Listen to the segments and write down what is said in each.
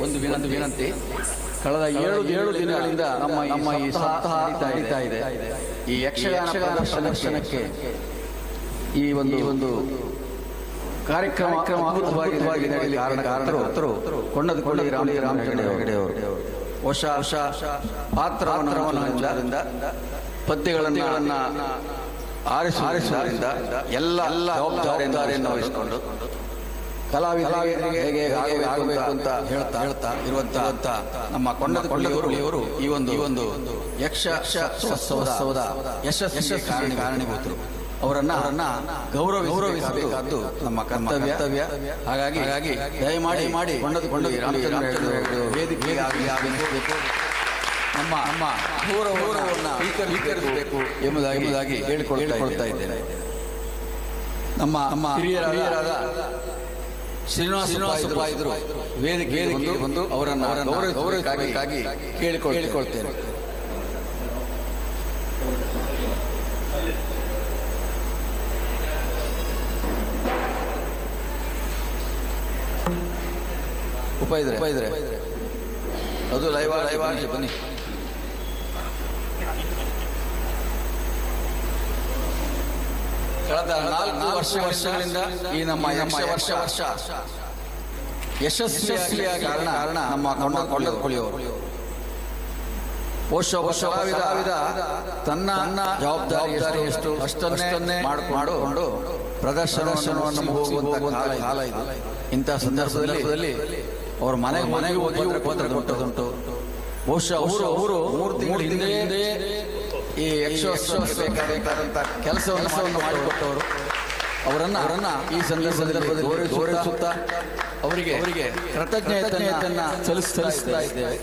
ಒಂದು ವಿನಂತಿ ವಿನಂತಿ ಕಳೆದ ಏಳು ಏಳು ದಿನಗಳಿಂದ ನಮ್ಮ ನಮ್ಮ ಈ ಸಪ್ತಾಹ ನಡೀತಾ ಇದೆ. ಈ ಯಕ್ಷಗಾನ ಪ್ರದರ್ಶನಕ್ಕೆ ಈ ಒಂದು ಒಂದು ಕಾರ್ಯಕ್ರಮ ಅದ್ಭುತವಾಗಿ ನಡೆಯಲಿ ಕಾರಣ ಕಾರಣಕರ್ತರು ಕೊಂಡದ ಕೊಳ್ಳಿ ರಾಮ ರಾಮಚಂದ್ರ ಹೆಗಡೆ ಅವರು ಹೊಸ ಹೊಸ ಪಾತ್ರವನ್ನು ಪದ್ಯಗಳನ್ನ ಆರಿಸಿ ಆರಿಸುವುದರಿಂದ ಎಲ್ಲ ಎಲ್ಲ ಜವಾಬ್ದಾರಿಯಿಂದ ವಹಿಸಿಕೊಂಡು ಕಲಾವಿದರಿಗೆ ಹೇಗೆ ಆಗಬೇಕು ಅಂತ ಹೇಳ್ತಾ ಹೇಳ್ತಾ ಇರುವಂತಹ ನಮ್ಮ ಕೊಂಡದ ಕೊಳ್ಳಿಯವರು ಈ ಒಂದು ಈ ಒಂದು ಯಕ್ಷ ಯಕ್ಷೋತ್ಸವದ ಯಶಸ್ಸು ಕಾರಣ ಕಾರಣೀಭೂತರು ಅವರನ್ನ ಅವರನ್ನ ಗೌರವ ಗೌರವಿಸಬೇಕಾದ್ದು ನಮ್ಮ ಕರ್ತವ್ಯ. ಹಾಗಾಗಿ ಹಾಗಾಗಿ ದಯಮಾಡಿ ಮಾಡಿ ಕೊಂಡದ ಕೊಳ್ಳಿ ರಾಮಚಂದ್ರ ಹೆಗಡೆ ವೇದಿಕೆ ಆಗಬೇಕು ನಮ್ಮ ನಮ್ಮ ಗೌರವವನ್ನು ಸ್ವೀಕರಿಸಬೇಕು ಎಂಬುದಾಗಿ ಎಂಬುದಾಗಿ ಹೇಳಿಕೊಳ್ತಾ ಇದ್ದೇನೆ. ನಮ್ಮ ನಮ್ಮ ಹಿರಿಯರಾದ ಶ್ರೀನಿವಾಸ ಶ್ರೀನಿವಾಸ ಇದ್ರು ವೇದಿಕೆ ಬಂದು ಅವರನ್ನು ಅವರನ್ನು ಕೇಳಿಕೊಳ್ ಕೇಳಿಕೊಳ್ತೇನೆ. ಉಪ ಇದ್ರೆ. ಅದು ಲೈವ್ ಲೈವ್ ಬನ್ನಿ. ಕಳೆದ ನಾಲ್ಕು ವರ್ಷ ವರ್ಷಗಳಿಂದ ಈ ನಮ್ಮ ಯಕ್ಷ ವರ್ಷ. ವರ್ಷ. ಯಶಸ್ವಿಯಾಗಿ ಕಾರಣ ಕಾರಣ ನಮ್ಮ ಕೊಂಡ ಕೊಂಡದ ವರ್ಷ ಪೋಷ ಕಲಾವಿದ ತನ್ನ ಅನ್ನ ಜವಾಬ್ದಾರಿ ಎಷ್ಟು ಅಷ್ಟನ್ನೇ ಮಾಡಿಕೊಂಡು ಪ್ರದರ್ಶನವನ್ನು ಹೋಗುವಂತ ಕಾಲ ಇದು. ಇಂಥ ಸಂದರ್ಭದಲ್ಲಿ ಅವ್ರ ಮನೆಗೆ ಮನೆಗೆ ಹೋಗಿ ಉಪದ್ರ ಕೊಟ್ಟದುಂಟು ಬಹುಶಃ ಅವರು ಅವರು ಮೂರು ತಿಂಗಳ ಹಿಂದೆ ಈ ಕೆಲಸವನ್ನು ಮಾಡಿಕೊಟ್ಟವರು. ಅವರನ್ನ ಅವರನ್ನ ಈ ಸಂದರ್ಭದಲ್ಲಿ ಗೌರವಿಸುತ್ತಾ ಅವರಿಗೆ ಅವರಿಗೆ ಕೃತಜ್ಞತೆಯನ್ನ ಸಲ್ಲಿಸ್ತಾ ಇದ್ದೇವೆ.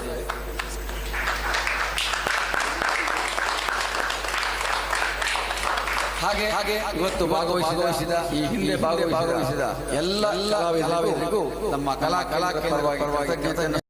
ಹಾಗೆ ಹಾಗೆ ಇವತ್ತು ಭಾಗವಹಿಸಿದ ಈ ಹಿಂದೆ ಭಾಗವಹಿಸಿದ ಎಲ್ಲ ಕಲಾವಿದರಿಗೂ ನಮ್ಮ ಕಲಾ ಕಲಾ ಕೇಂದ್ರವಾಗಿ ಕೃತಜ್ಞತೆಯನ್ನು